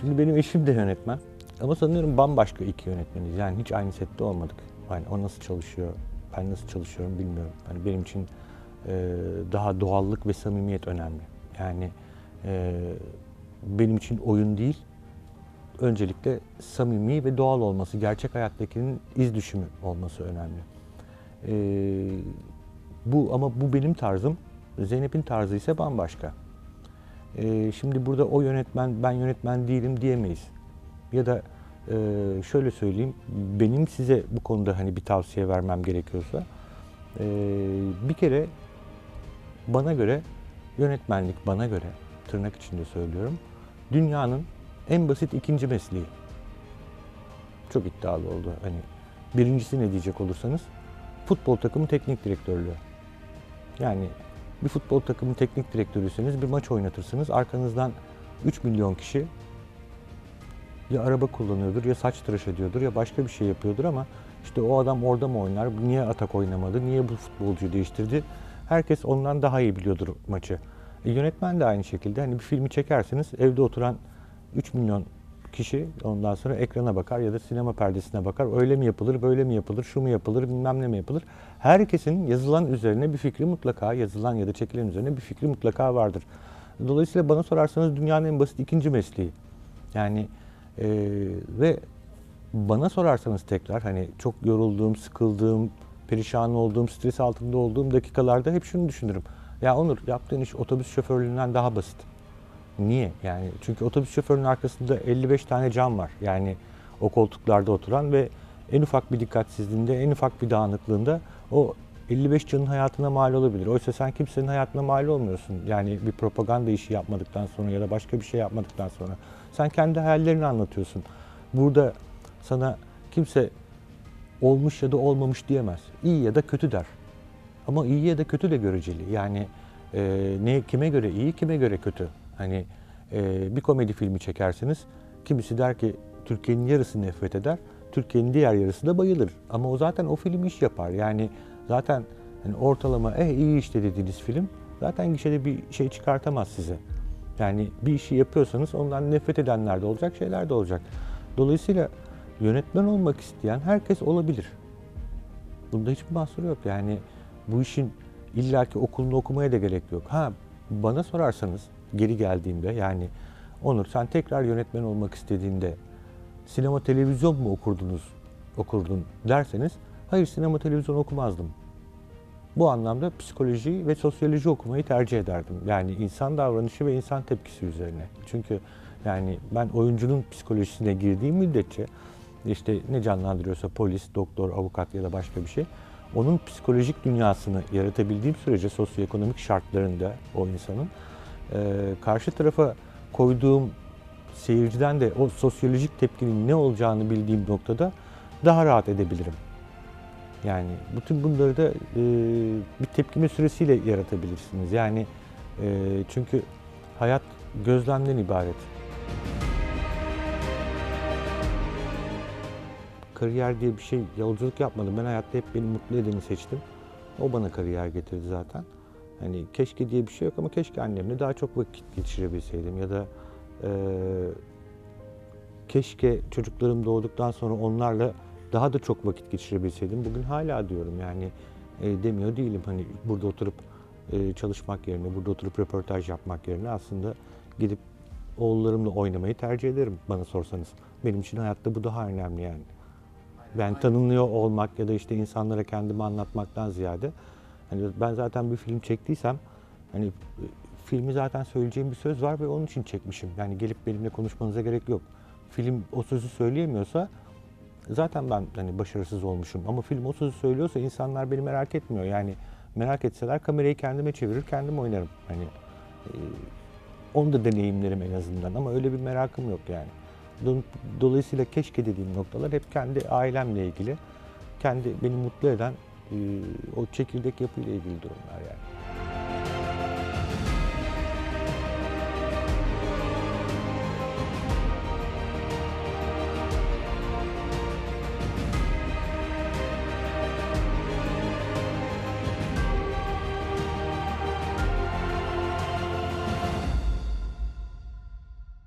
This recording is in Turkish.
Şimdi benim eşim de yönetmen. Ama sanıyorum bambaşka iki yönetmeniz. Yani hiç aynı sette olmadık. Yani o nasıl çalışıyor, ben nasıl çalışıyorum bilmiyorum. Yani benim için e, daha doğallık ve samimiyet önemli. Yani e, benim için oyun değil, öncelikle samimi ve doğal olması, gerçek hayattakinin iz düşümü olması önemli. E, bu ama bu benim tarzım. Zeynep'in tarzı ise bambaşka. E, şimdi burada o yönetmen, ben yönetmen değilim diyemeyiz. Ya da e, şöyle söyleyeyim, benim size bu konuda hani bir tavsiye vermem gerekiyorsa, e, bir kere bana göre yönetmenlik bana göre tırnak içinde söylüyorum, dünyanın en basit ikinci mesleği. Çok iddialı oldu. Hani birincisi ne diyecek olursanız, futbol takımı teknik direktörlüğü. Yani bir futbol takımı teknik direktörüyseniz bir maç oynatırsınız. Arkanızdan 3 milyon kişi ya araba kullanıyordur ya saç tıraş ediyordur ya başka bir şey yapıyordur ama işte o adam orada mı oynar? Niye atak oynamadı? Niye bu futbolcuyu değiştirdi? Herkes ondan daha iyi biliyordur maçı. E, yönetmen de aynı şekilde hani bir filmi çekersiniz evde oturan 3 milyon kişi ondan sonra ekrana bakar ya da sinema perdesine bakar. Öyle mi yapılır, böyle mi yapılır, şu mu yapılır, bilmem ne mi yapılır. Herkesin yazılan üzerine bir fikri mutlaka, yazılan ya da çekilen üzerine bir fikri mutlaka vardır. Dolayısıyla bana sorarsanız dünyanın en basit ikinci mesleği. Yani e, ve bana sorarsanız tekrar hani çok yorulduğum, sıkıldığım, perişan olduğum, stres altında olduğum dakikalarda hep şunu düşünürüm. Ya Onur yaptığın iş otobüs şoförlüğünden daha basit. Niye? Yani çünkü otobüs şoförünün arkasında 55 tane cam var. Yani o koltuklarda oturan ve en ufak bir dikkatsizliğinde, en ufak bir dağınıklığında o 55 canın hayatına mal olabilir. Oysa sen kimsenin hayatına mal olmuyorsun. Yani bir propaganda işi yapmadıktan sonra ya da başka bir şey yapmadıktan sonra. Sen kendi hayallerini anlatıyorsun. Burada sana kimse olmuş ya da olmamış diyemez. İyi ya da kötü der. Ama iyi ya da kötü de göreceli. Yani e, ne kime göre iyi, kime göre kötü. Hani e, bir komedi filmi çekersiniz. Kimisi der ki Türkiye'nin yarısı nefret eder. Türkiye'nin diğer yarısı da bayılır. Ama o zaten o film iş yapar. Yani zaten hani ortalama eh iyi işte dediğiniz film zaten gişede bir şey çıkartamaz size. Yani bir işi yapıyorsanız ondan nefret edenler de olacak, şeyler de olacak. Dolayısıyla yönetmen olmak isteyen herkes olabilir. Bunda hiçbir mahsur yok. Yani bu işin illaki okulunu okumaya da gerek yok. Ha bana sorarsanız geri geldiğimde yani Onur sen tekrar yönetmen olmak istediğinde sinema televizyon mu okurdunuz okurdun derseniz hayır sinema televizyon okumazdım. Bu anlamda psikoloji ve sosyoloji okumayı tercih ederdim. Yani insan davranışı ve insan tepkisi üzerine. Çünkü yani ben oyuncunun psikolojisine girdiğim müddetçe işte ne canlandırıyorsa polis, doktor, avukat ya da başka bir şey onun psikolojik dünyasını yaratabildiğim sürece sosyoekonomik şartlarında o insanın e, karşı tarafa koyduğum seyirciden de o sosyolojik tepkinin ne olacağını bildiğim noktada daha rahat edebilirim. Yani bütün bunları da e, bir tepkime süresiyle yaratabilirsiniz. Yani e, çünkü hayat gözlemden ibaret. Kariyer diye bir şey, yolculuk yapmadım. Ben hayatta hep beni mutlu edeni seçtim. O bana kariyer getirdi zaten. Hani keşke diye bir şey yok ama keşke annemle daha çok vakit geçirebilseydim ya da e, keşke çocuklarım doğduktan sonra onlarla daha da çok vakit geçirebilseydim. Bugün hala diyorum yani e, demiyor değilim. Hani burada oturup e, çalışmak yerine, burada oturup röportaj yapmak yerine aslında gidip oğullarımla oynamayı tercih ederim bana sorsanız. Benim için hayatta bu daha önemli yani. Ben tanınıyor olmak ya da işte insanlara kendimi anlatmaktan ziyade hani ben zaten bir film çektiysem hani filmi zaten söyleyeceğim bir söz var ve onun için çekmişim. Yani gelip benimle konuşmanıza gerek yok. Film o sözü söyleyemiyorsa zaten ben hani başarısız olmuşum. Ama film o sözü söylüyorsa insanlar beni merak etmiyor. Yani merak etseler kamerayı kendime çevirir, kendim oynarım. Hani e, onu da deneyimlerim en azından ama öyle bir merakım yok yani. Do- Dolayısıyla keşke dediğim noktalar hep kendi ailemle ilgili, kendi beni mutlu eden o çekirdek yapıyla ilgili durumlar yani.